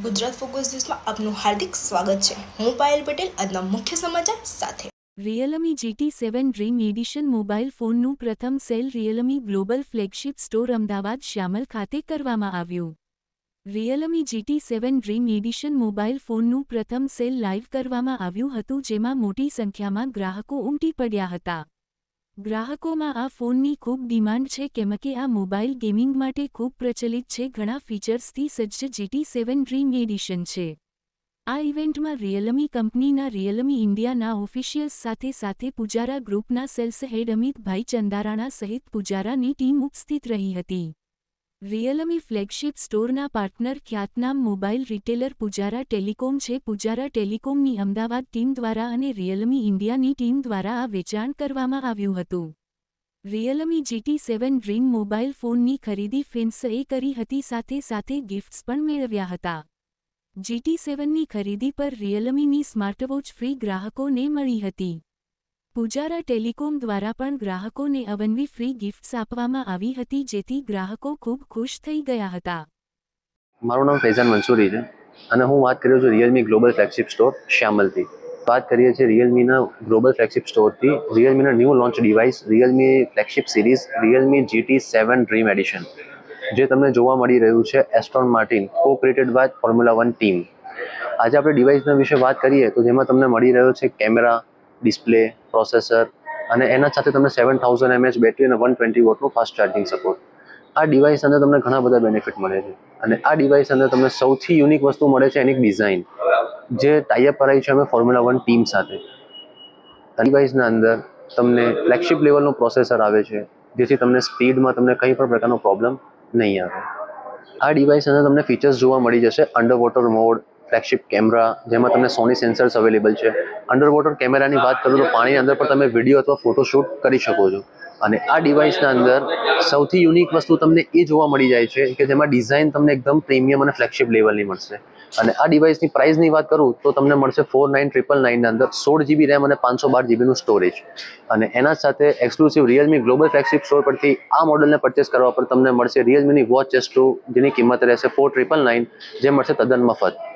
Gujarat focus ન્યૂઝમાં આપનું હાર્દિક સ્વાગત છે. હું પાયલ પટેલ, આજના મુખ્ય સમાચાર સાથે. Realme GT seven dream edition mobile ફોનનું પ્રથમ sale Realme global flagship store Ahmedabad Shyamal ખાતે કરવામાં આવ્યું. Realme GT seven dream edition mobile ફોનનું પ્રથમ સેલ લાઇવ કરવામાં આવ્યું હતું, જેમાં મોટી સંખ્યામાં ગ્રાહકો ઉમટી પડ્યા હતા. ગ્રાહકોમાં આ ફોનની ખૂબ ડિમાન્ડ છે કેમ કે આ મોબાઈલ ગેમિંગ માટે ખૂબ પ્રચલિત છે. ઘણા ફીચર્સથી સજ્જ જીટી સેવન ડ્રીમ એડિશન છે. આ ઇવેન્ટમાં રિયલમી કંપનીના રિયલમી ઇન્ડિયાના ઓફિશિયલ્સ સાથે સાથે પુજારા ગ્રુપના સેલ્સ હેડ અમિતભાઈ ચંદારાણા સહિત પુજારાની ટીમ ઉપસ્થિત રહી હતી. રિયલમી ફ્લેગશિપ સ્ટોરના પાર્ટનર ખ્યાતનામ મોબાઈલ રિટેલર પુજારા ટેલિકોમ છે. પુજારા ટેલિકોમની અમદાવાદ ટીમ દ્વારા અને રિયલમી ઇન્ડિયાની ટીમ દ્વારા આ વેચાણ કરવામાં આવ્યું હતું. Realme GT seven dream mobile ફોનની ખરીદી ફેન્સએ કરી હતી. સાથે સાથે ગિફ્ટ્સ પણ મેળવ્યા હતા. જીટી સેવનની ખરીદી પર રિયલમીની સ્માર્ટવોચ ફ્રી ગ્રાહકોને મળી હતી. પુજારા ટેલિકોમ દ્વારા પણ ગ્રાહકોને અવનવી ફ્રી ગિફ્ટ્સ આપવામાં આવી હતી, જેથી ગ્રાહકો ખૂબ ખુશ થઈ ગયા હતા. મારું નામ ફૈઝાન મંસૂરી છે અને હું વાત કરી છું રિયલમી ગ્લોબલ ફ્લેગશિપ સ્ટોર શ્યામલથી. વાત કરીએ છીએ રિયલમીના ગ્લોબલ ફ્લેગશિપ સ્ટોરથી રિયલમીના new launch device Realme flagship series Realme GT seven dream edition જે તમને જોવા મળી રહ્યું છે Aston Martin co created by formula one team આજે આપણે ડિવાઇસના વિશે વાત કરીએ તો જેમાં તમને મળી રહ્યો છે કેમેરા ડિસ્પ્લે, પ્રોસેસર અને એના સાથે તમને સેવન થાઉઝન્ડ એમએચ બેટરી અને વન ટ્વેન્ટી વોટનું ફાસ્ટ ચાર્જિંગ સપોર્ટ આ ડિવાઇસ અંદર તમને ઘણા બધા બેનિફિટ મળે છે. અને આ ડિવાઇસ અંદર તમને સૌથી યુનિક વસ્તુ મળે છે એની ડિઝાઇન જે ટાઈઅપ કરાવી છે અમે ફોર્મ્યુલા વન ટીમ સાથે. ડિવાઇસના અંદર તમને ફ્લેગશિપ લેવલનું પ્રોસેસર આવે છે, જેથી તમને સ્પીડમાં તમને કંઈ પણ પ્રકારનો પ્રોબ્લેમ નહીં આવે. આ ડિવાઇસ અંદર તમને ફીચર્સ જોવા મળી જશે under water mode flagship camera જેમાં તમને સોની સેન્સર્સ અવેલેબલ છે. અંડર વોટર કેમેરાની વાત કરું તો પાણીની અંદર પણ તમે વીડિયો અથવા ફોટોશૂટ કરી શકો છો. અને આ ડિવાઇસના અંદર સૌથી યુનિક વસ્તુ તમને એ જોવા મળી જાય છે કે જેમાં ડિઝાઇન તમને એકદમ પ્રીમિયમ અને ફ્લેગશિપ લેવલની મળશે. અને આ ડિવાઇસની પ્રાઇસની વાત કરું તો તમને મળશે ફોર નાઇન ટ્રિપલ નાઇનના અંદર સોળ જીબી રેમ અને પાંચસો બાર જીબીનું સ્ટોરેજ અને એના સાથે exclusive Realme global flagship store પરથી આ મોડલને પરચેસ કરવા પર તમને મળશે રિયલમીની વોચ એસ ટુ જેની કિંમત રહેશે ફોર ટ્રિપલ નાઇન જે મળશે તદ્દન મફત.